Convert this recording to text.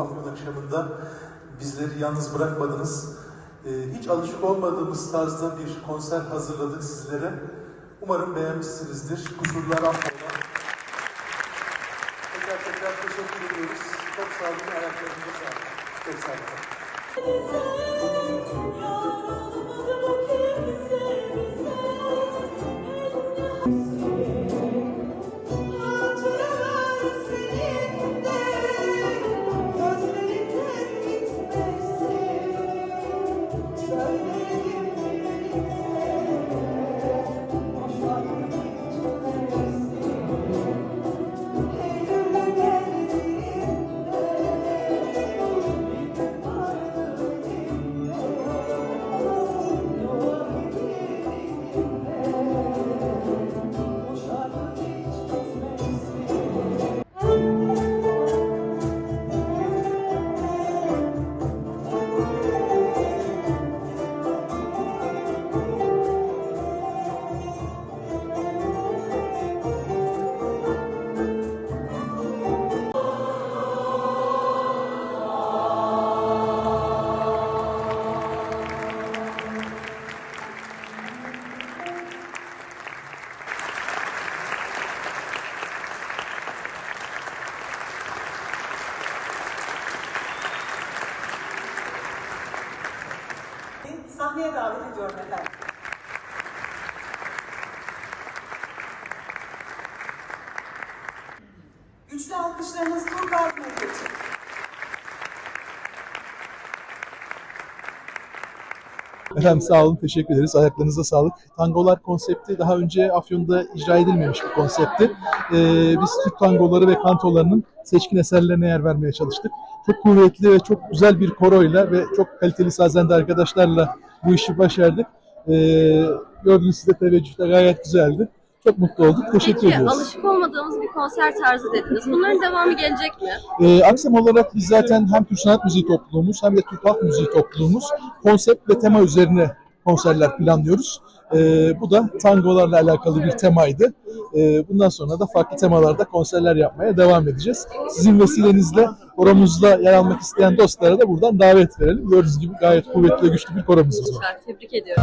akşamında bizleri yalnız bırakmadınız. Ee, hiç alışık olmadığımız tarzda bir konser hazırladık sizlere. Umarım beğenmişsinizdir. Kusurlar affola. Tekrar tekrar teşekkür ediyoruz. Çok sağ olun. Ayaklarınıza sağlık. Çok sağ olun. Sahneye davet ediyorum efendim. Güçlü alkışlarınız Turgaz için. Efendim sağ olun, teşekkür ederiz. Ayaklarınıza sağlık. Tangolar konsepti daha önce Afyon'da icra edilmemiş bir konseptti. Ee, biz Türk tangoları ve kantolarının seçkin eserlerine yer vermeye çalıştık. Çok kuvvetli ve çok güzel bir koroyla ve çok kaliteli sazende arkadaşlarla bu işi başardık. Ee, gördüğünüz size teveccüh de gayet güzeldi. Çok mutlu olduk. Teşekkür Peki ediyoruz. alışık olmadığımız bir konser tarzı dediniz. Bunların devamı gelecek mi? Ee, Aksam olarak biz zaten hem Türk Sanat Müziği topluluğumuz hem de Türk Halk Müziği topluluğumuz konsept ve tema üzerine konserler planlıyoruz. Ee, bu da tangolarla alakalı bir temaydı. Ee, bundan sonra da farklı temalarda konserler yapmaya devam edeceğiz. Sizin vesilenizle koromuzda yer almak isteyen dostlara da buradan davet verelim. Gördüğünüz gibi gayet kuvvetli ve güçlü bir koromuz var. Tebrik ediyorum.